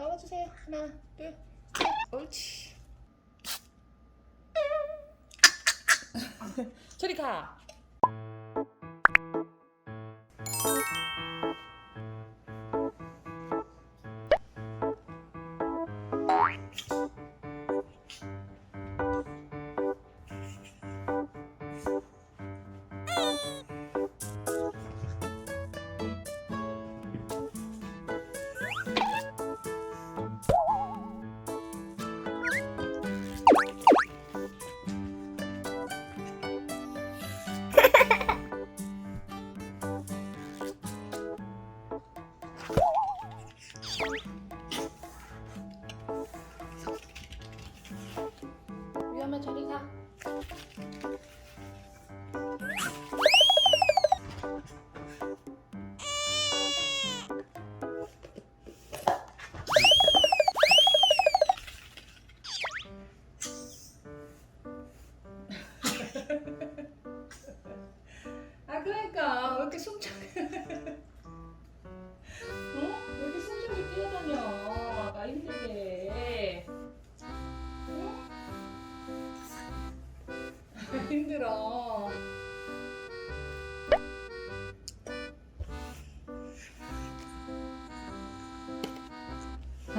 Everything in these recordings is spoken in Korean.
나와주세요. 하나, 둘, 셋. 옳지. 저리 가.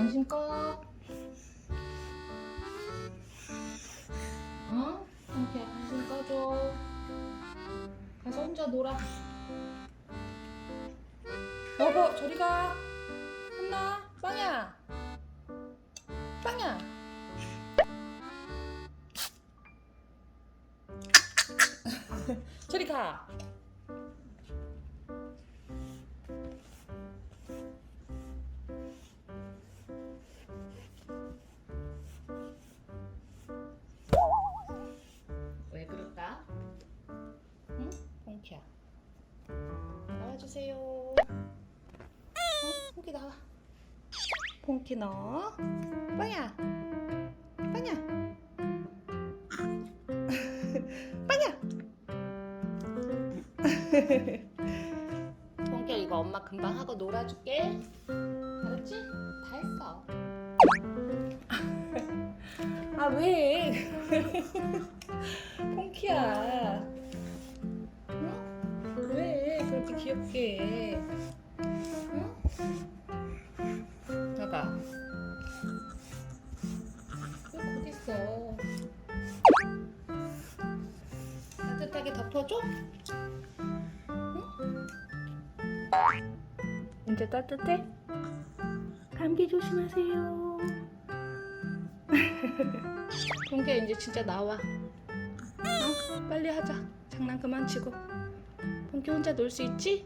당신 꺼 어? 이렇게 당신 꺼줘 가서 혼자 놀아. 여보 저리 가. 혼나. 빵야. 빵야. 저리 가 주세요. 어? 펑키 나와. 펑키 너 빵야. 빵야. 빵야. 펑키야 이거 엄마 금방 하고 놀아줄게. 알았지? 다 했어. 아 왜? 펑키야 귀엽게 해? 응? 나가 왜 거기 있어 따뜻하게 덮어줘? 응? 이제 따뜻해? 감기 조심하세요 동계 이제 진짜 나와 어? 빨리 하자. 장난 그만 치고. 본기 혼자 놀 수 있지?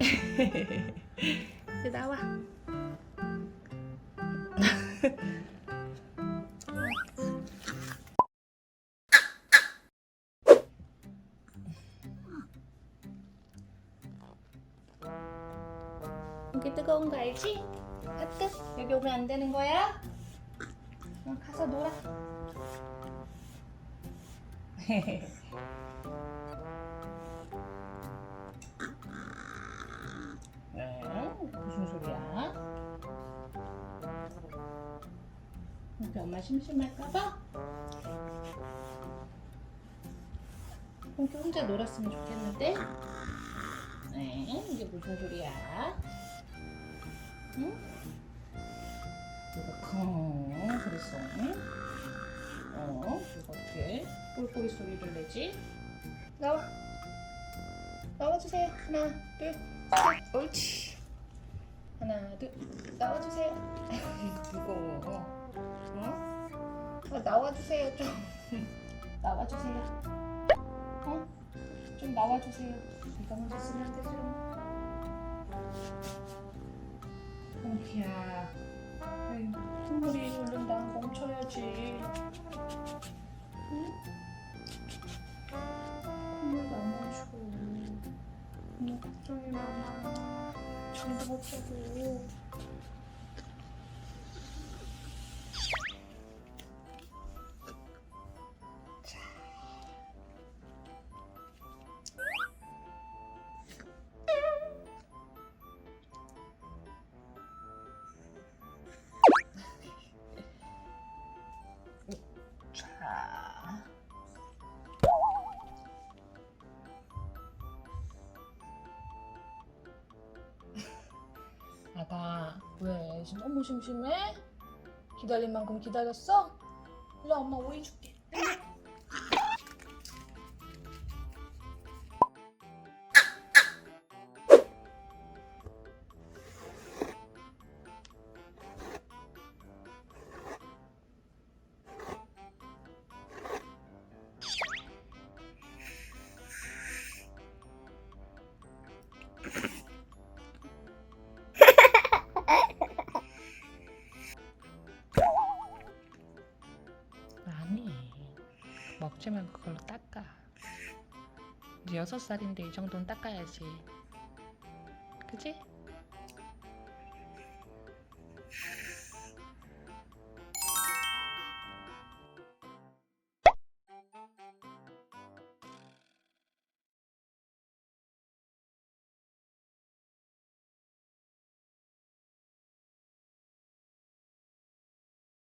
이제 나와. 여기 뜨거운 거 알지? 하트 여기 오면 안 되는 거야? 어, 가서 놀아. 엄마 심심할까봐? 이렇게 혼자 놀았으면 좋겠는데? 네, 이게 무슨 소리야? 응? 이거 컹 그랬어 응? 어? 이렇게 꿀꿀이 소리를 내지? 나와 나와주세요 하나 둘셋 옳지 하나 둘 나와주세요 무거워 어? 아, 나와주세요 좀. 나와주세요. 어? 좀 나와주세요. 이거 먼저 쓰면 안 되죠. 펑키야. 아유, 콧물이 흐른다. 멈춰야지. 응? 콧물 안 멈추고. 너무 걱정이 많아. 잠도 못 자고 너무 심심해? 기다린 만큼 기다렸어? 일로 와, 엄마 오이 줄게. 먹지만 그걸로 닦아 이제 여섯 살인데 이 정도는 닦아야지 그지?